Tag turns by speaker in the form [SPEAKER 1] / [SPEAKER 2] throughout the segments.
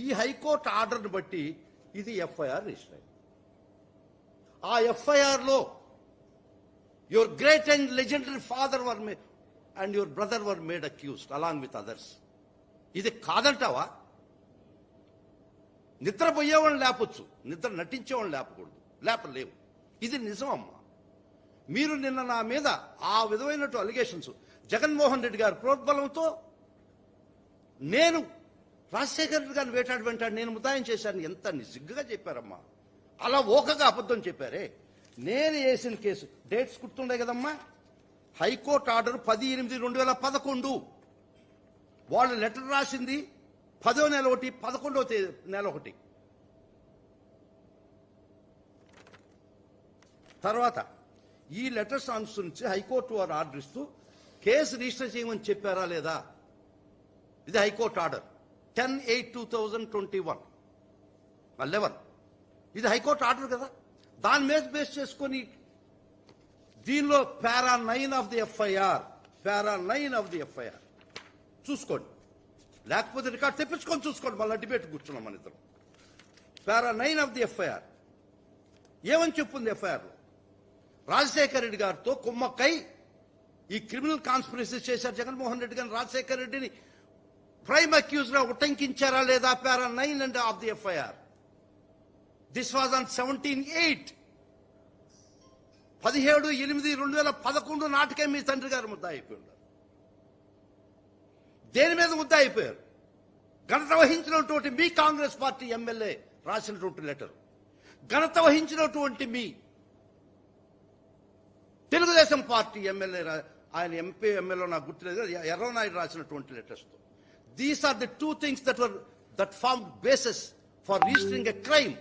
[SPEAKER 1] ఈ హైకోర్టు ఆర్డర్ని బట్టి ఇది ఎఫ్ఐఆర్ రిజిస్టర్ అయింది. ఆ ఎఫ్ఐఆర్లో your great and legendary father were made and your brother were made accused along with others. ఇది కాదంటావా? నిద్రపోయేవాళ్ళు లేపొచ్చు. నిద్ర నటించేవాళ్ళు లేపకూడదు. లేపలేవు. ఇది నిజం అమ్మా మీరు నిన్న నా మీద ఆ విధమైనటువంటి అలిగేషన్స్ జగన్మోహన్ రెడ్డి గారి ప్రోద్బలంతో నేను రాజశేఖర్ గారు గారిని వేటాడు వెంటాడు నేను ముదాయం చేశాను. ఎంత నిజంగా చెప్పారమ్మా. అలా ఓకగా అబద్ధం చెప్పారే. నేను వేసిన కేసు డేట్స్ గుర్తుండే కదమ్మా? హైకోర్టు ఆర్డర్ పది ఎనిమిది రెండు వేల పదకొండు. వాళ్ళు లెటర్ రాసింది పదో నెల ఒకటి పదకొండవ తేదీ నెల ఒకటి. తర్వాత ఈ లెటర్స్ అనుసరించి హైకోర్టు వారు ఆర్డర్ ఇస్తూ కేసు రిజిస్టర్ చేయమని చెప్పారా లేదా? ఇది high court order. Ten eight two thousand twenty one. Eleven ఇది హైకోర్టు ఆర్డర్ కదా. దాని మీద బేస్ చేసుకొని దీనిలో para nine of the FIR para nine of the FIR. చూసుకోండి. లేకపోతే రికార్డ్ తెప్పించుకొని చూసుకోండి. మళ్ళీ డిబేట్ కూర్చున్నాం మన ఇద్దరం. Para nine of the FIR. ఏమని చెప్పుంది ఎఫ్ఐఆర్ రాజశేఖర రెడ్డి గారితో కుమ్మక్కై ఈ క్రిమినల్ కాన్స్పిరసీ చేశారు జగన్మోహన్ రెడ్డి గారిని రాజశేఖర రెడ్డిని ప్రైమ్ అక్యూజ్గా ఉటంకించారా లేదా para nine and of the FIR? This was on seventeen eight పదిహేడు ఎనిమిది రెండు వేల పదకొండు నాటికే మీ తండ్రి గారు ముద్ద అయిపోయి ఉన్నారు దేని మీద ముద్ద అయిపోయారు ఘనత వహించినటువంటి మీ కాంగ్రెస్ పార్టీ ఎమ్మెల్యే రాసినటువంటి లెటర్ ఘనత వహించినటువంటి మీ తెలుగుదేశం పార్టీ ఎమ్మెల్యే ఆయన ఎంపీ ఎమ్మెల్యే నాకు గుర్తులేదు. ఎర్రనాయుడు రాసినటువంటి లెటర్స్ తో these are the two things that were that form basis for registering a crime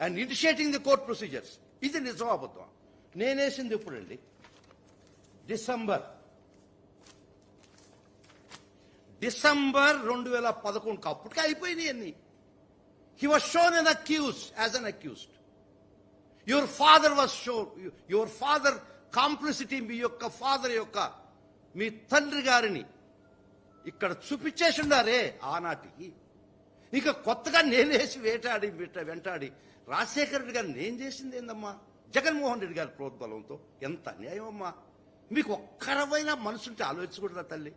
[SPEAKER 1] and initiating the court procedures ఇది నిజం అబద్ధం నేనేసింది ఎప్పుడండి డిసెంబర్ డిసెంబర్ రెండు వేల పదకొండుకి అప్పటికే అయిపోయినాయి అన్ని. He was shown an accuse as an accused your father was show your father complicity మీ యొక్క ఫాదర్ యొక్క మీ తండ్రి గారిని ఇక్కడ చూపించేసి ఉండారే ఆనాటికి. ఇక కొత్తగా నేనేసి వేటాడి వెంటాడి రాజశేఖర రెడ్డి గారు నేను చేసింది ఏందమ్మా? జగన్మోహన్ రెడ్డి గారి ప్రోద్బలంతో. ఎంత అన్యాయం అమ్మా మీకు ఒక్కరవైనా మనసుంటే ఆలోచించకూడదా తల్లి?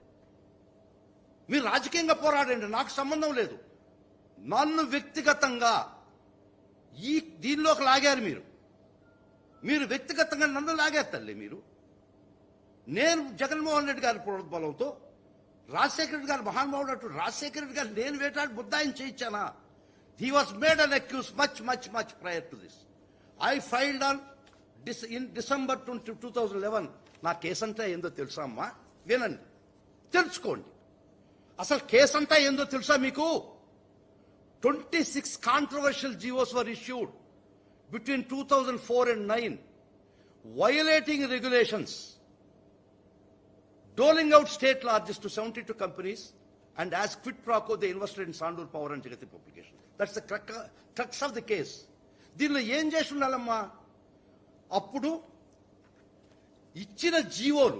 [SPEAKER 1] మీరు రాజకీయంగా పోరాడండి నాకు సంబంధం లేదు. నన్ను వ్యక్తిగతంగా ఈ దీనిలోకి లాగారు మీరు. మీరు వ్యక్తిగతంగా నన్ను లాగారు తల్లి మీరు. నేను జగన్మోహన్ రెడ్డి గారి ప్రోద్బలంతో రాజశేఖర రెడ్డి గారు మహానుభావుడు అంటూ రాజశేఖర రెడ్డి గారు నేను వేటాడి బుద్ధాయిని చేయించానా? He was made an accuse much much much prior to this I filed on this in December twenty two thousand eleven నా కేసు అంటే ఏందో తెలుసా అమ్మా? వినండి. తెలుసుకోండి. అసలు కేసు అంతా ఏందో తెలుసా మీకు? Twenty six controversial GOs were issued between two thousand four and nine violating regulations doling out state largest to 72 companies, and as quid pro quo, they invested in Sandur Power and Jagati Publication. That's the crux- crux of the case. దీనిలో ఏం చేసి ఉండాలమ్మా అప్పుడు ఇచ్చిన జీవోలు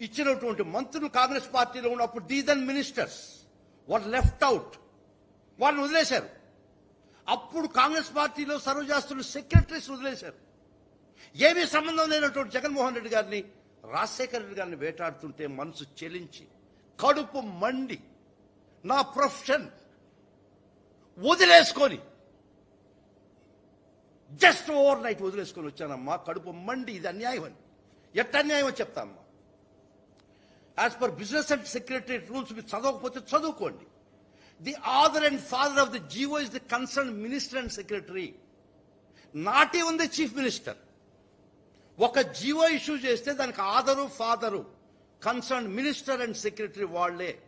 [SPEAKER 1] ఇచ్చినటువంటి మంత్రులు కాంగ్రెస్ పార్టీలో ఉన్నప్పుడు దీదన్ మినిస్టర్స్ వాళ్ళు లెఫ్ట్ అవుట్ వాళ్ళని వదిలేశారు అప్పుడు కాంగ్రెస్ పార్టీలో సర్వజాస్తులు సెక్రటరీస్ వదిలేశారు ఏమీ సంబంధం లేనటువంటి జగన్మోహన్ రెడ్డి గారిని రాజశేఖర రెడ్డి గారిని వేటాడుతుంటే మనసు చెలించి కడుపు మండి నా ప్రొఫెషన్ వదిలేసుకొని జస్ట్ ఓవర్ నైట్ వదిలేసుకొని వచ్చానమ్మా. కడుపు మండి ఇది అన్యాయం అని. ఎట్ట అన్యాయం అని చెప్తామ్మా as per business and secretary rules మీరు చదవకపోతే చదువుకోండి. The other and father of the GO is the concern minister and secretary నాటి ఉంది చీఫ్ మినిస్టర్ ఒక జీవో ఇష్యూ చేస్తే దానికి other father concern minister and secretary వాళ్ళే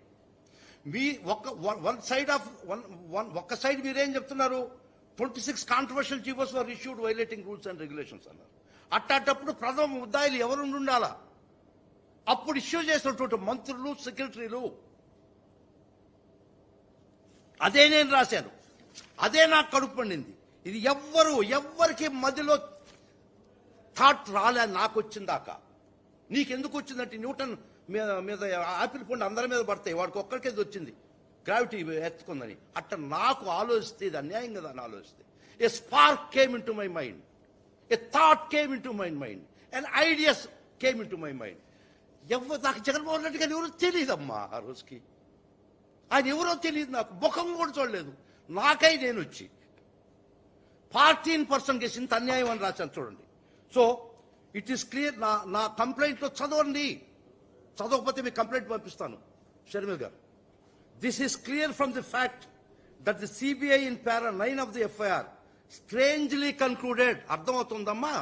[SPEAKER 1] మీ ఒక one side of one one ఒక సైడ్ మీరేం చెప్తున్నారు? Twenty six controversial GOs were issued violating rules and regulations అన్నారు. అట్టాటప్పుడు ప్రథమ ముద్దాయిలు ఎవరు ఉండాలా అప్పుడు ఇష్యూ చేసినటువంటి మంత్రులు సెక్రటరీలు అదే నేను రాశాను. అదే నాకు కడుపు పండింది. ఇది ఎవ్వరు ఎవ్వరికి మధ్యలో థాట్ రాలే నాకు వచ్చిందాక నీకెందుకు వచ్చిందంటే న్యూటన్ మీద మీద ఆపిల్ పండు అందరి మీద పడతాయి. వాడికి ఒక్కరికేది వచ్చింది. గ్రావిటీ ఎత్తుకుందని. అట్ట నాకు ఆలోచిస్తే ఇది అన్యాయం కదా అని ఆలోచిస్తే. A spark came into my mind. A thought came into my mind. And ideas came into my mind. ఎవరు నాకు జగన్మోహన్ రెడ్డి గారు ఎవరో తెలియదమ్మా ఆ రోజుకి. ఆయన ఎవరో తెలియదు నాకు. ముఖం కూడా చూడలేదు. నాకై నేను వచ్చి. ఫార్టీన్ పర్సెంట్ కేసు ఇంత అన్యాయం అని రాశాను చూడండి. సో ఇట్ ఈస్ క్లియర్ నా నా కంప్లైంట్లో చదవండి చదవకపోతే మీకు కంప్లైంట్ పంపిస్తాను షర్మిల్ గారు this is clear from the fact that the CBI in para nine of the FIR strangely concluded అర్థమవుతుందమ్మా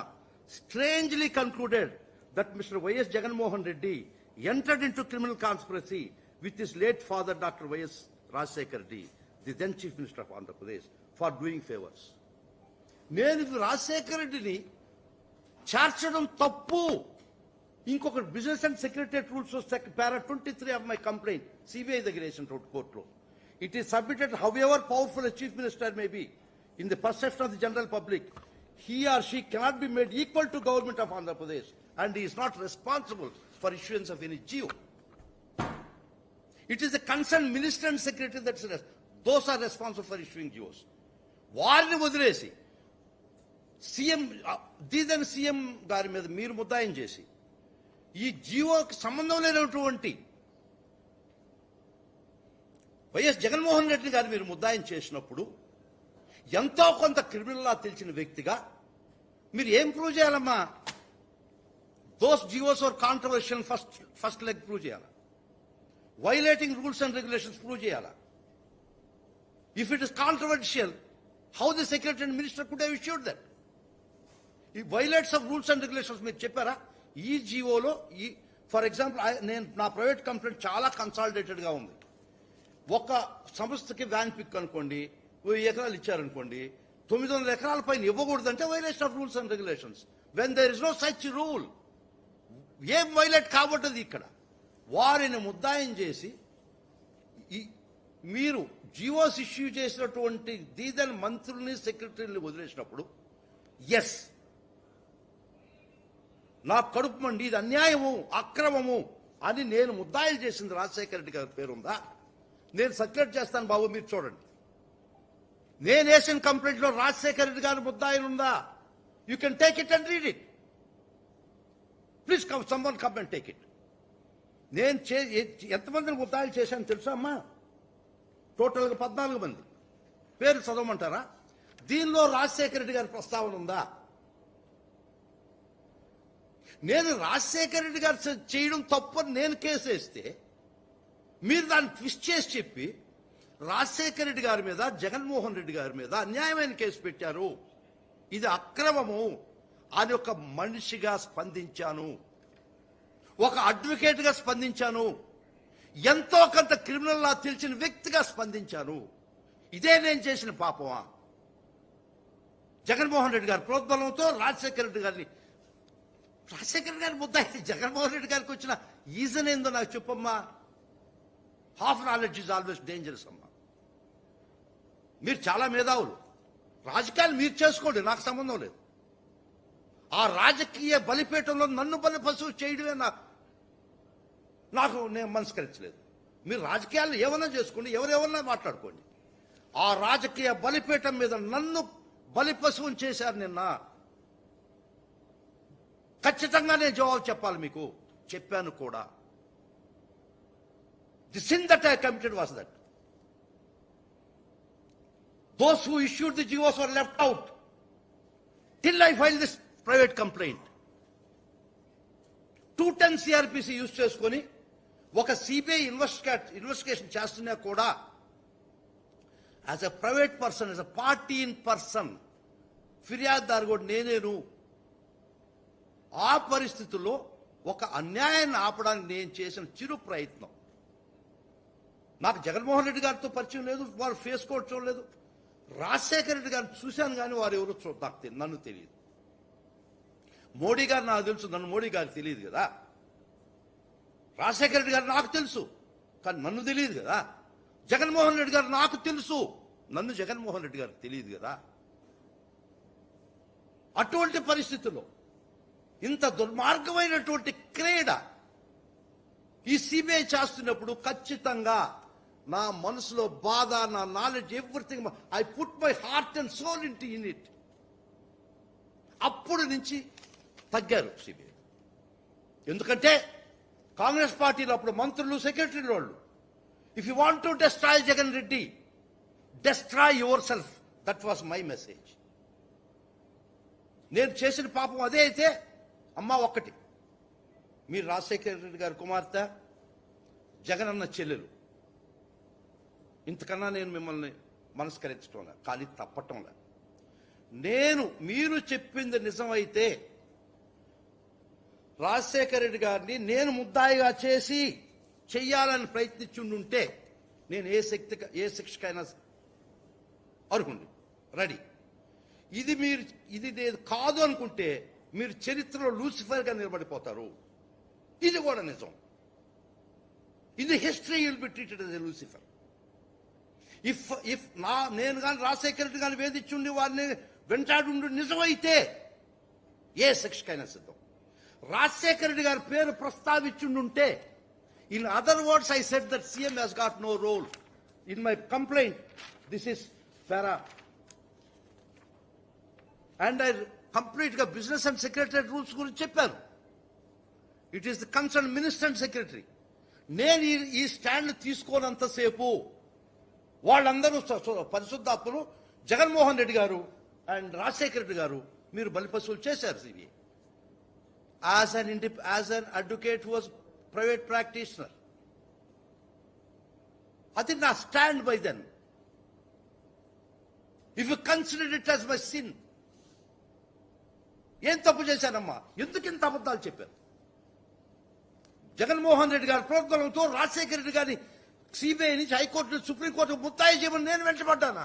[SPEAKER 1] strangely concluded that mister YS Jaganmohan Reddy entered into criminal conspiracy with his late father doctor YS Rajasekhar Reddy the then chief minister of Andhra Pradesh for doing favours నేను ఇది రాజశేఖర రెడ్డిని చేర్చడం తప్పు ఇంకొకటి business and secretary rules para twenty three of my complaint CBI దగ్గర వేసిన కోర్టులో it is submitted however powerful chief minister may be in the perception of the general public he or she cannot be made equal to government of Andhra Pradesh and he is not responsible for issuance of any geo. It is the concerned minister and secretary that's res- those are responsible for issuing geos. వారిని వదిలేసి CM దీదని CM గారి మీద మీరు ముద్దాయం చేసి ఈ జియోకి సంబంధం లేనటువంటి YS Jaganmohan Reddy గారు మీరు ముద్దాయం చేసినప్పుడు ఎంతో కొంత క్రిమినల్లా తెలిసిన వ్యక్తిగా మీరు ఏం ప్రూవ్ చేయాలమ్మా? Those GOs are controversial first first leg prove చేయాలా? Violating rules and regulations prove చేయాలా? If it is controversial how the secretary and minister could have issued that ఈ violates of rules and regulations మీరు చెప్పారా? ఈ జీవోలో ఈ for example నేను నా ప్రైవేట్ కంప్లైంట్ చాలా కన్సాలిడేటెడ్గా ఉంది. ఒక సంస్థకి వ్యాన్ పిక్ అనుకోండి వెయ్యి ఎకరాలు ఇచ్చారనుకోండి తొమ్మిది వందల ఎకరాల పైన ఇవ్వకూడదంటే violation of rules and regulations. When there is no such rule ఏం వైలేట్ కాబట్టది ఇక్కడ. వారిని ముద్దాయం చేసి మీరు జియోస్ ఇష్యూ చేసినటువంటి దీదని మంత్రుల్ని సెక్రటరీని వదిలేసినప్పుడు ఎస్ నా కడుపు మండి ఇది అన్యాయము అక్రమము అని నేను ముద్దాయిలు చేసింది రాజశేఖర రెడ్డి గారి పేరుందా? నేను సర్క్యులేట్ చేస్తాను బాబు మీరు చూడండి. నేను వేసిన కంప్లైంట్లో రాజశేఖర రెడ్డి గారి ముద్దాయిలు ఉందా you can take it and read it please come someone come and take it నేను చే ఎంతమందిని ముద్దాయిలు చేశాను తెలుసా అమ్మా? టోటల్గా పద్నాలుగు మంది. పేరు చదవమంటారా? దీనిలో రాజశేఖర రెడ్డి గారి ప్రస్తావన ఉందా? నేను రాజశేఖర రెడ్డి గారు చేయడం తప్పు నేను కేసు వేస్తే మీరు దాన్ని ట్విస్ట్ చేసి చెప్పి రాజశేఖర రెడ్డి గారి మీద జగన్మోహన్ రెడ్డి గారి మీద అన్యాయమైన కేసు పెట్టారు. ఇది అక్రమము. అని ఒక మనిషిగా స్పందించాను. ఒక అడ్వకేట్గా స్పందించాను. ఎంతో కొంత క్రిమినల్ లా తెలిసిన వ్యక్తిగా స్పందించాను. ఇదే నేను చేసిన పాపమా? జగన్మోహన్ రెడ్డి గారి ప్రోద్బలంతో రాజశేఖర రెడ్డి గారిని రాజశేఖర్ గారి ముద్ద అయితే జగన్మోహన్ రెడ్డి గారికి వచ్చిన ఈజన్ ఏందో నాకు చెప్పమ్మా. Half knowledge is always dangerous అమ్మా. మీరు చాలా మేధావులు. రాజకీయాలు మీరు చేసుకోండి నాకు సంబంధం లేదు. ఆ రాజకీయ బలిపీఠంలో నన్ను బలి పశువు చేయడమే నాకు నాకు నేను మనస్కరించలేదు. మీరు రాజకీయాలు ఏమన్నా చేసుకోండి ఎవరెవరన్నా మాట్లాడుకోండి. ఆ రాజకీయ బలిపీఠం మీద నన్ను బలి పశువుని చేశారు నిన్న. ఖచ్చితంగా నేను జవాబు చెప్పాలి మీకు. చెప్పాను కూడా. The sin that I committed was that those who issued the GOs are left out till I file this private complaint two ten CRPC use చేసుకొని ఒక సిబిఐ ఇన్వెస్టిగే ఇన్వెస్టిగేషన్ చేస్తున్నా కూడా as a private person as a party in person ఫిర్యాదుదారు కూడా నేనేను. ఆ పరిస్థితుల్లో ఒక అన్యాయాన్ని ఆపడానికి నేను చేసిన చిరు ప్రయత్నం. నాకు జగన్మోహన్ రెడ్డి గారితో పరిచయం లేదు వారు ఫేస్ కోడ్ చూడలేదు. రాజశేఖర రెడ్డి గారిని చూశాను కానీ వారు ఎవరు చూ నాకు నన్ను తెలియదు. మోడీ గారు నాకు తెలుసు నన్ను మోడీ గారికి తెలియదు కదా. రాజశేఖర రెడ్డి గారు నాకు తెలుసు కానీ నన్ను తెలియదు కదా. జగన్మోహన్ రెడ్డి గారు నాకు తెలుసు నన్ను జగన్మోహన్ రెడ్డి గారికి తెలియదు కదా. అటువంటి పరిస్థితుల్లో ఇంత దుర్మార్గమైనటువంటి క్రీడ ఈ సిబిఐ చేస్తున్నప్పుడు ఖచ్చితంగా నా మనసులో బాధ నా knowledge everything I put my heart and soul in in it అప్పుడు నుంచి తగ్గారు సిబిఐ. ఎందుకంటే కాంగ్రెస్ పార్టీలో అప్పుడు మంత్రులు సెక్రటరీలు వాళ్ళు. If you want to destroy Jagan Reddy destroy yourself that was my message నేను చేసిన పాపం అదే అయితే అమ్మ ఒక్కటి. మీరు రాజశేఖర రెడ్డి గారి కుమార్తె జగనన్న చెల్లెలు. ఇంతకన్నా నేను మిమ్మల్ని మనస్కరించడం ఖాళీ కానీ నేను మీరు చెప్పింది నిజమైతే రాజశేఖర రెడ్డి గారిని నేను ముద్దాయిగా చేసి చెయ్యాలని ప్రయత్నించుండుంటే నేను ఏ శక్తి ఏ శిక్షకైనా అర్హుండి రెడీ. ఇది మీరు ఇది కాదు అనుకుంటే మీరు చరిత్రలో లూసిఫర్గా నిలబడిపోతారు. ఇది కూడా నిజం. ఇది history will be treated as Lucifer if if నా నేను కానీ రాజశేఖర రెడ్డి కానీ వేధించుండి వారిని వెంటాడుండు నిజమైతే ఏ శిక్షకైనా సిద్ధం. రాజశేఖర రెడ్డి గారి పేరు ప్రస్తావించుండుంటే in other words I said that CM he's got no role in my complaint this is FERA and I కంప్లీట్గా బిజినెస్ అండ్ సెక్రటరీ రూల్స్ గురించి చెప్పారు. It is the concern minister and secretary నేను ఈ- ఈ స్టాండ్ తీసుకోనంతసేపు వాళ్ళందరూ పరిశుద్ధాత్మలు జగన్మోహన్ రెడ్డి గారు and Rajasekhara Reddy గారు మీరు బలిపశువులు చేశారు CBI as an indie as an advocate was private practitioner అది నా stand by then. If you consider it as my sin ఏం తప్పు చేశానమ్మా ఎందుకు ఇంత అబద్ధాలు చెప్పారు? జగన్మోహన్ రెడ్డి గారి ప్రోద్బలంతో రాజశేఖర రెడ్డి గారిని సిబిఐ నుంచి హైకోర్టు సుప్రీంకోర్టు ముత్తాయి చేయమని నేను వెంటబడ్డానా